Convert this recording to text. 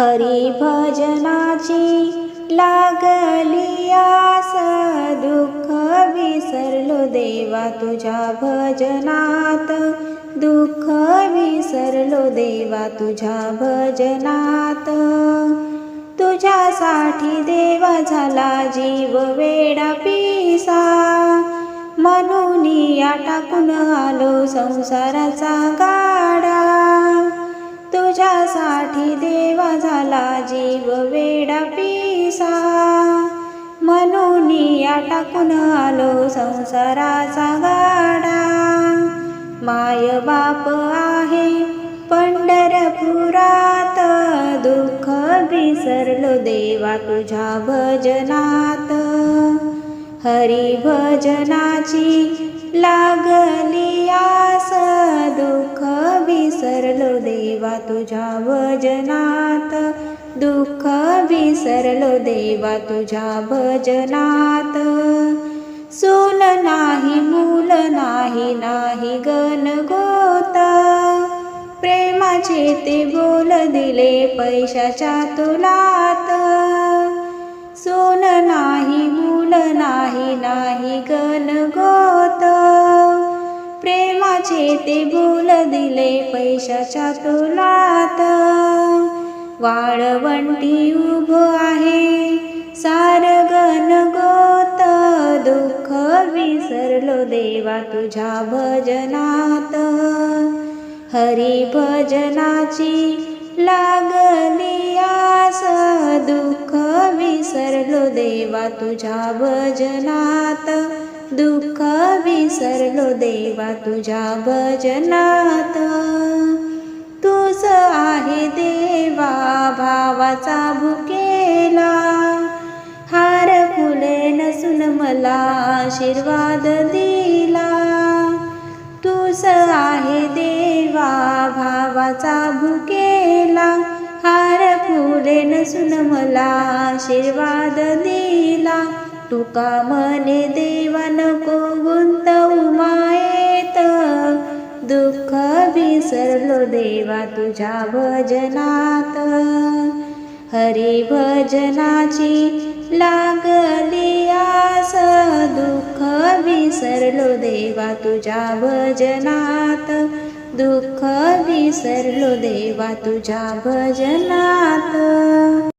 हरी भजनाची लागली आस दुःख विसरलो देवा तुझ्या भजनात. दुःख विसरलो देवा तुझ्या भजनात. तुझ्यासाठी देवा झाला जीव वेडा पिसा. म्हणून या टाकून आलो संसाराचा गाडा. तुझ्यासाठी देवा झाला जीव वेडा पिसा. म्हणून या टाकून आलो संसाराचा गाडा. माय बाप आहे पंढरपुरात दुःख विसरलो देवा तुझ्या भजनात. हरी भजनाची लागली या दुःख विसरलो देवा तुझ्या भजनात दुःख विसरलो देवा तुझ्या भजनात सून नाही मूल नाही नाही गण गोत. प्रेमाचे ते बोल दिले पैशाच्या तुलात. सोन नाही मूल नाही नाही गण गोत. माझे ते बोल दिले पैशाच्या तुलात. वाळवंटी उभं आहे सार गण गोत. दुःख विसरलो देवा तुझ्या भजनात. हरी भजनाची लागली दुःख विसरलो देवा तुझ्या भजनात. दुःख विसरलो देवा तुझ्या भजनात. तूच आहे देवा भावाचा भुकेला. हार फुले नसून मला आशीर्वाद दिला. तूच आहे देवा भावाचा भुके सुन मला आशीर्वाद दिला. तुका मने देवा नको गुंतवू मायेत दुःख विसरलो देवा तुझ्या भजनात. हरी भजनाची लागली आस. दुःख विसरलो देवा तुझ्या भजनात. दुःख विसरलो देवा तुझ्या भजनात.